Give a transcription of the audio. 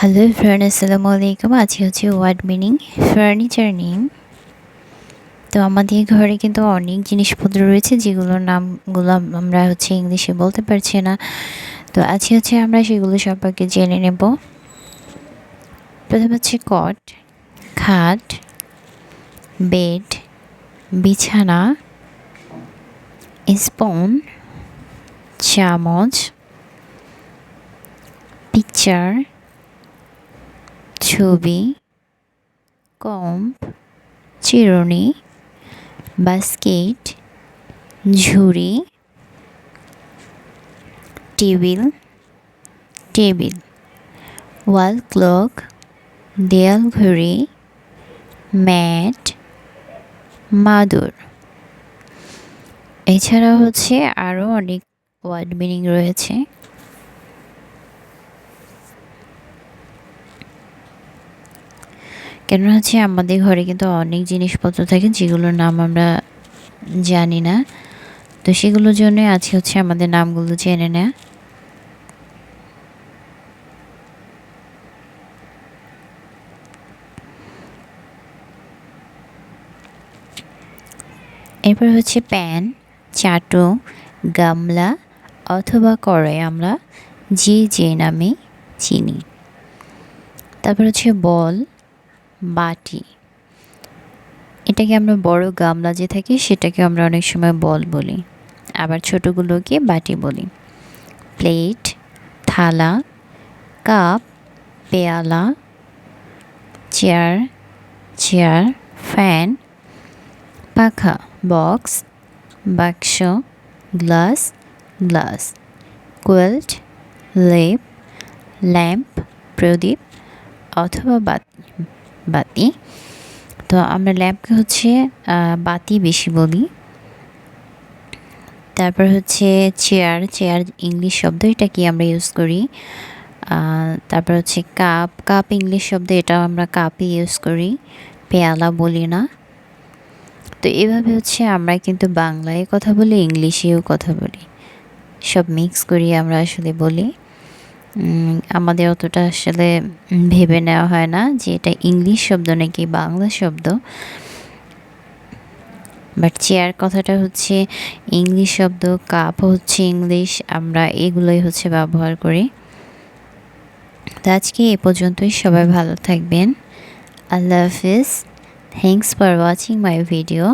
Hello friend আসসালামু আলাইকুম আজকে হচ্ছে ওয়ার্ড মিনিং ফার্নিচার নেম তো আমাদের ঘরে কিন্তু অনেক জিনিসপত্র রয়েছে, যেগুলোর নামগুলো আমরা হচ্ছে ইংলিশে বলতে পারছি না। তো আজকে হচ্ছে আমরা সেগুলো সম্পর্কে জেনে নেব। প্রথম হচ্ছে কট, খাট, বেড, বিছানা স্পুন চামচ পিকচার ছবি, কম্প, চিরুনি, বাস্কেট, ঝুড়ি, টেবিল টেবিল, ওয়াল ক্লক, দেয়াল ঘড়ি, ম্যাট, মাদুর। এছাড়া হচ্ছে আরও অনেক ওয়ার্ড মিনিং রয়েছে। কেন হচ্ছে আমাদের ঘরে কিন্তু অনেক জিনিসপত্র থাকে যেগুলোর নাম আমরা জানি না। তো সেগুলোর জন্য আজকে হচ্ছে আমাদের নামগুলো জেনে নেয়। এরপর হচ্ছে প্যান, চাটু, গামলা অথবা কড়াই আমরা যে যে নামে চিনি। তারপর হচ্ছে বল বাটি এটাকে আমরা বড় গামলা যে থাকি, সেটাকে আমরা অনেক সময় বল বলি। আবার ছোটোগুলোকে বাটি বলি। প্লেট, থালা, কাপ, পেয়ালা, চেয়ার চেয়ার, ফ্যান, পাখা, বক্স, বাক্স, গ্লাস গ্লাস, কোয়েল্ট, লেপ, ল্যাম্প, প্রদীপ অথবা বাতি। বাতি। তো আমরা ল্যাম্পকে হচ্ছে বাতি বেশি বলি। তারপর হচ্ছে চেয়ার চেয়ার ইংলিশ শব্দ এটা কি আমরা ইউজ করি। তারপর হচ্ছে কাপ কাপ ইংলিশ শব্দ এটাও আমরা কাপই ইউজ করি। পেয়ালা বলি না। তো এভাবে হচ্ছে আমরা কিন্তু বাংলায় কথা বলি, ইংলিশেও কথা বলি। সব মিক্স করি আমরা আসলে বলি। আমাদের অতটা আসলে ভেবে নেওয়া হয় না যে এটা ইংলিশ শব্দ নাকি বাংলা শব্দ। বাট চেয়ার কথাটা হচ্ছে ইংলিশ শব্দ কাপ হচ্ছে ইংলিশ, আমরা এগুলোই হচ্ছে ব্যবহার করি। তো আজকে এ পর্যন্তই, সবাই ভালো থাকবেন। আল্লাহ হাফিজ। Thanks for watching my video